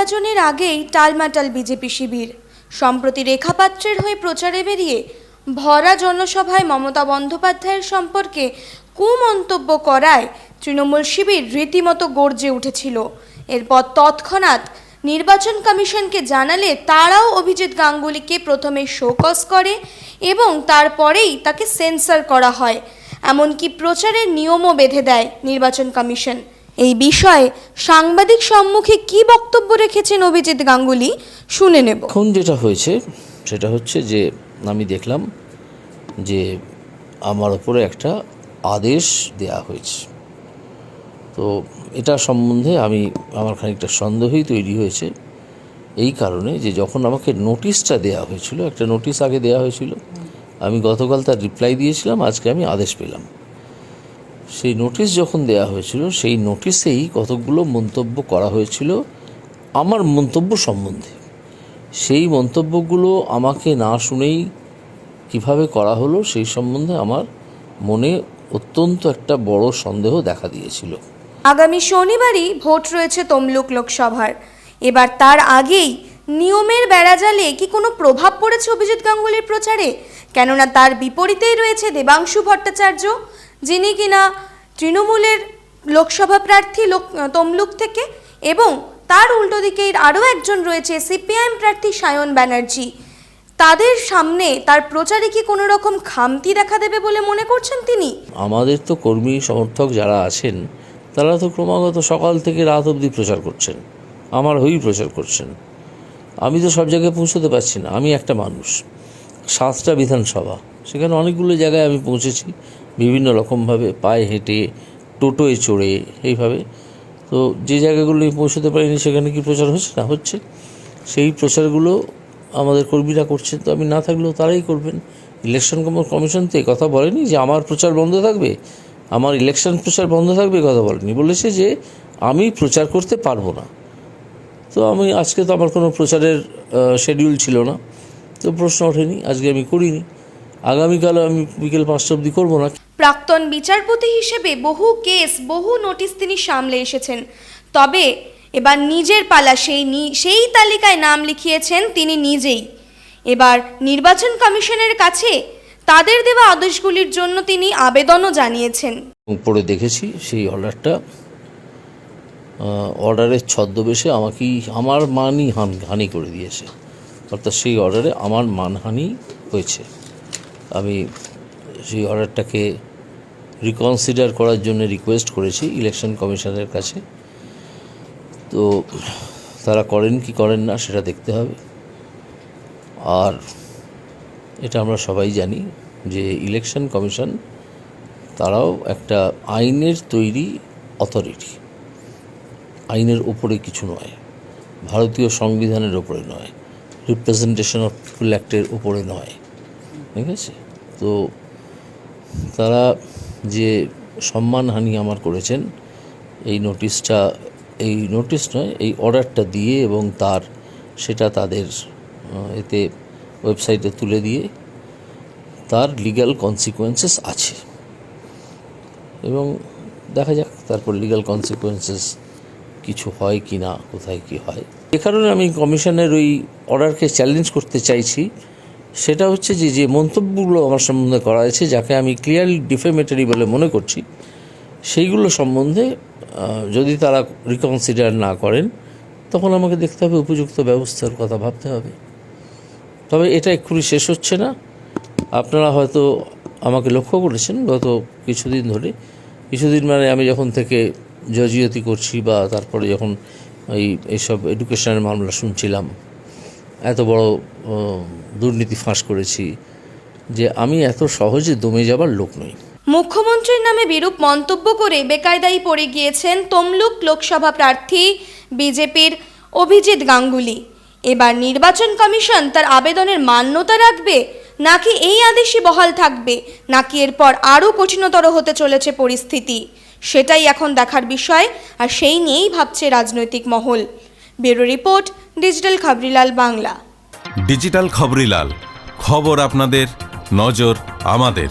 নির্বাচনের আগেই টালমাটাল বিজেপি শিবির। সম্প্রতি রেখাপাত্রের হয়ে প্রচারে বেরিয়ে ভরা জনসভায় মমতা বন্দ্যোপাধ্যায়ের সম্পর্কে কুমন্তব্য করায় তৃণমূল শিবির রীতিমতো গর্জে উঠেছিল। এরপর তৎক্ষণাৎ নির্বাচন কমিশনকে জানালে তারাও অভিজিৎ গাঙ্গুলিকে প্রথমে শোকস করে এবং তারপরেই তাকে সেন্সর করা হয়। এমনকি প্রচারের নিয়মও বেঁধে দেয় নির্বাচন কমিশন। এই বিষয়ে সাংবাদিক সম্মুখে কি বক্তব্য রেখেছেন অভিজিৎ গাঙ্গুলি, শুনে নেব। এখন যেটা হয়েছে, সেটা হচ্ছে যে আমি দেখলাম যে আমার ওপরে একটা আদেশ দেয়া হয়েছে। তো এটা সম্বন্ধে আমি, আমার খানিকটা সন্দেহই তৈরি হয়েছে। এই কারণে যে যখন আমাকে নোটিশটা দেয়া হয়েছিল, একটা নোটিশ আগে দেয়া হয়েছিল, আমি গতকাল তার রিপ্লাই দিয়েছিলাম, আজকে আমি আদেশ পেলাম। সেই নোটিশ যখন দেয়া হয়েছিল, সেই নোটিশেই কতকগুলো মন্তব্য করা হয়েছিল আমার মন্তব্য সম্বন্ধে। সেই মন্তব্যগুলো আমাকে না শুনেই কীভাবে করা হলো সেই সম্বন্ধে আমার মনে অত্যন্ত একটা বড় সন্দেহ দেখা দিয়েছিল। আগামী শনিবারই ভোট রয়েছে তমলুক লোকসভার। এবার তার আগেই নিয়মের বেড়াজালে কি কোনো প্রভাব পড়েছে অভিজিৎ গাঙ্গুলির প্রচারে? কেননা তার বিপরীতেই রয়েছে দেবাংশু ভট্টাচার্য যিনি কিনা তৃণমূলের লোকসভা প্রার্থী লোক তমলুক থেকে এবং তার উল্টো দিকেই আরও একজন রয়েছে সিপিআইএম প্রার্থী সায়ন ব্যানার্জি। তাদের সামনে তার প্রচারে কি কোনো রকম খামতি দেখা দেবে বলে মনে করছেন তিনি? আমাদের তো কর্মী সমর্থক যারা আছেন, তারা তো ক্রমাগত সকাল থেকে রাত অবধি প্রচার করছেন, আমার হয়েই প্রচার করছেন। আমি তো সব জায়গায় পৌঁছতে পারছি না, আমি একটা মানুষ, সাতটা বিধানসভা, সেখানে অনেকগুলো জায়গায় আমি পৌঁছেছি বিভিন্ন রকমভাবে পায়ে হেঁটে, টোটোয় চড়ে, এইভাবে। তো যে জায়গাগুলো পৌঁছতে পারিনি, সেখানে কি প্রচার হচ্ছে? না, হচ্ছে। সেই প্রচারগুলো আমাদের কর্মীরা করছেন। তো আমি না থাকলেও তারাই করবেন। ইলেকশন কম- কমিশন তো কথা বলেনি যে আমার প্রচার বন্ধ থাকবে। আমার ইলেকশন প্রচার বন্ধ থাকবে কথা বলেনি। বলেছে যে আমি প্রচার করতে পারব না। তো আমি, আজকে তো আমার কোনো প্রচারের শিডিউল ছিল না। তো প্রশ্ন ওঠেনি। আজকে আমি করিনি। আগামীকালও আমি বিকেল পাঁচটা অবধি করব না। প্রাক্তন বিচারপতি হিসেবে বহু কেস বহু নোটিশ তিনি সামলে এসেছেন। তবে এবার নিজের পালা সেই সেই তালিকায় নাম লিখিয়েছেন তিনি নিজেই। এবার নির্বাচন কমিশনের কাছে তাদের দেওয়া আদেশগুলির জন্য তিনি আবেদনও জানিয়েছেন। পড়ে দেখেছি সেই অর্ডারটা। অর্ডারের ছদ্মবেশে আমাকেই আমার মানই হানি করে দিয়েছে। অর্থাৎ সেই অর্ডারে আমার মানহানি হয়েছে। আমি সেই অর্ডারটাকে রিকনসিডার করার জন্য রিকোয়েস্ট করেছি ইলেকশন কমিশনের কাছে। তো তারা করেন কি করেন না সেটা দেখতে হবে। আর এটা আমরা সবাই জানি যে ইলেকশন কমিশন তারাও একটা আইনের তৈরি অথরিটি আইনের উপরে কিছু নয়, ভারতীয় সংবিধানের উপরে নয় রিপ্রেজেন্টেশন অফ পিপুল অ্যাক্টের উপরে নয়। ঠিক আছে? তো তারা যে সম্মানহানি আমার করেছেন, এই নোটিশটা এই নোটিশ নয়, এই অর্ডারটা দিয়ে এবং তার, সেটা তাদের এতে ওয়েবসাইটে তুলে দিয়ে তার লিগ্যাল কনসিকোয়েন্সেস আছে। এবং দেখা যাক তারপর লিগ্যাল কনসিকোয়েন্সেস কিছু হয় কি না কোথায় কি হয়। এ কারণে আমি কমিশনের ওই অর্ডারকে চ্যালেঞ্জ করতে চাইছি। সেটা হচ্ছে যে যে মন্তব্যগুলো আমার সম্বন্ধে করা হয়েছে, যাকে আমি ক্লিয়ারলি ডিফেমেটারি বলে মনে করছি, সেইগুলো সম্বন্ধে যদি তারা রিকনসিডার না করেন, তখন আমাকে দেখতে হবে উপযুক্ত ব্যবস্থার কথা ভাবতে হবে। তবে এটা এক্ষুনি শেষ হচ্ছে না। আপনারা হয়তো আমাকে লক্ষ্য করেছেন গত কিছুদিন ধরে। কিছুদিন মানে আমি যখন থেকে জজিয়তি করছি বা তারপরে যখন এই, এইসব এডুকেশনের মামলা শুনছিলাম এত বড় দুর্নীতি ফাঁস করেছি যে আমি এত সহজে দমে যাবার লোক নই। মুখ্যমন্ত্রীর নামে বিরূপ মন্তব্য করে বেকায়দায় পড়ে গিয়েছেন তমলুক লোকসভা প্রার্থী বিজেপির অভিজিৎ গাঙ্গুলি। এবার নির্বাচন কমিশন তার আবেদনের মান্যতা রাখবে, নাকি এই আদেশই বহাল থাকবে, নাকি এরপর আরও কঠিনতর হতে চলেছে পরিস্থিতি? সেটাই এখন দেখার বিষয়, আর সেই নিয়েই ভাবছে রাজনৈতিক মহল। Bureau report digital Khaborilal Bangla. Digital Khaborilal খবর আপনাদের নজর আমাদের।